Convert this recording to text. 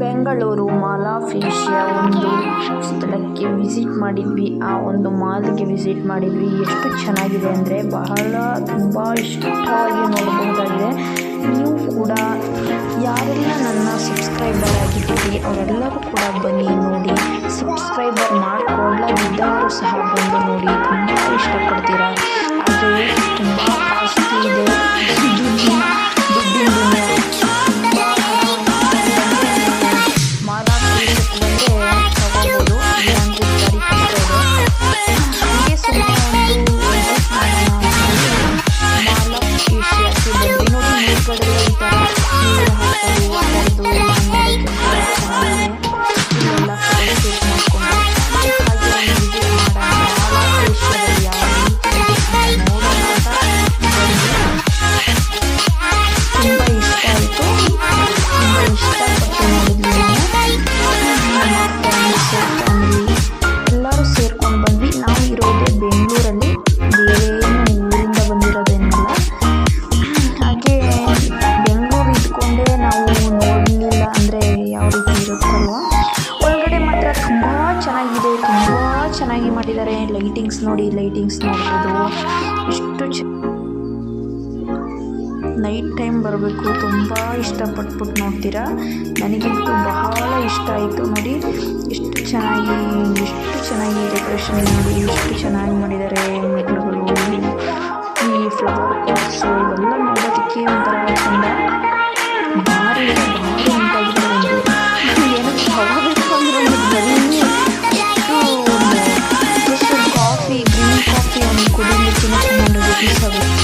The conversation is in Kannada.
ಬೆಂಗಳೂರು ಮಾಲಾಫಿಷಿಯ ಒಂದು ಸ್ಥಳಕ್ಕೆ ವಿಸಿಟ್ ಮಾಡಿದ್ವಿ. ಆ ಒಂದು ಮಾಲ್ಗೆ ವಿಸಿಟ್ ಮಾಡಿದ್ವಿ. ಎಷ್ಟು ಚೆನ್ನಾಗಿದೆ ಅಂದರೆ ಬಹಳ ತುಂಬ ಇಷ್ಟವಾಗಿ ನೋಡಬಹುದಾಗಿದೆ. ನೀವು ಕೂಡ ಯಾರೆಲ್ಲ ನನ್ನ ಸಬ್ಸ್ಕ್ರೈಬರ್ ಆಗಿದ್ದೀರಿ ಅವರೆಲ್ಲರೂ ಕೂಡ ಬನ್ನಿ ನೋಡಿ. ಸಬ್ಸ್ಕ್ರೈಬರ್ ಮಾಡಿಕೊಳ್ಳದಿದ್ದವರು ಸಹ ಬಂದು ನೋಡಿ. ಫ್ಯಾಮಿಲಿ ಎಲ್ಲರೂ ಸೇರ್ಕೊಂಡು ಬಂದ್ವಿ. ನಾವು ಇರೋದೇ ಬೆಂಗಳೂರಲ್ಲಿ ಬೇರೆ ಏನು ಊರಿಂದ ಬಂದಿರೋದೇನಿಲ್ಲ. ಹಾಗೆ ಬೆಂಗಳೂರು ಇದ್ಕೊಂಡೇ ನಾವು ನೋಡಲಿಲ್ಲ ಅಂದರೆ ಯಾವ ರೀತಿ ಇರುತ್ತಲ್ವ? ಒಳಗಡೆ ಮಾತ್ರ ತುಂಬ ಚೆನ್ನಾಗಿದೆ. ತುಂಬ ಚೆನ್ನಾಗಿ ಮಾಡಿದ್ದಾರೆ. ಲೈಟಿಂಗ್ಸ್ ನೋಡಿ ಲೈಟಿಂಗ್ಸ್ ನೋಡ್ಬೋದು. ಎಷ್ಟು ಚ ನೈಟ್ ಟೈಮ್ ಬರಬೇಕು. ತುಂಬ ಇಷ್ಟಪಟ್ಬಿಟ್ಟು ನೋಡ್ತೀರಾ? ನನಗಂತೂ ಬಹಳ ಇಷ್ಟ ಆಯಿತು. ನೋಡಿ ಎಷ್ಟು ಚೆನ್ನಾಗಿ ಎಷ್ಟು ಚೆನ್ನಾಗಿ ಡೆಕೋರೇಷನ್ ಮಾಡಿ, ಎಷ್ಟು ಚೆನ್ನಾಗಿ ಮಾಡಿದ್ದಾರೆ ಮಕ್ಕಳುಗಳು ಈ ಫ್ಲವರ್ ಪಾಟ್ಸು ಇವೆಲ್ಲ ನೋಡೋದಕ್ಕೆ ಒಂಥರ ಚಂದ. ಭಾರಿ ಭಾರಿ ಉಂಟಾಗಿದೆ ಒಂದು. ಏನಕ್ಕೆ ಅಂದರೆ ಒಂದು ಬರೀ ಅಷ್ಟು ಕಾಫಿ ಗ್ರೀನ್ ಕಾಫಿ ಅವನು ಕುಡಿಯಲಿಕ್ಕೆ ಚೆನ್ನಾಗಿ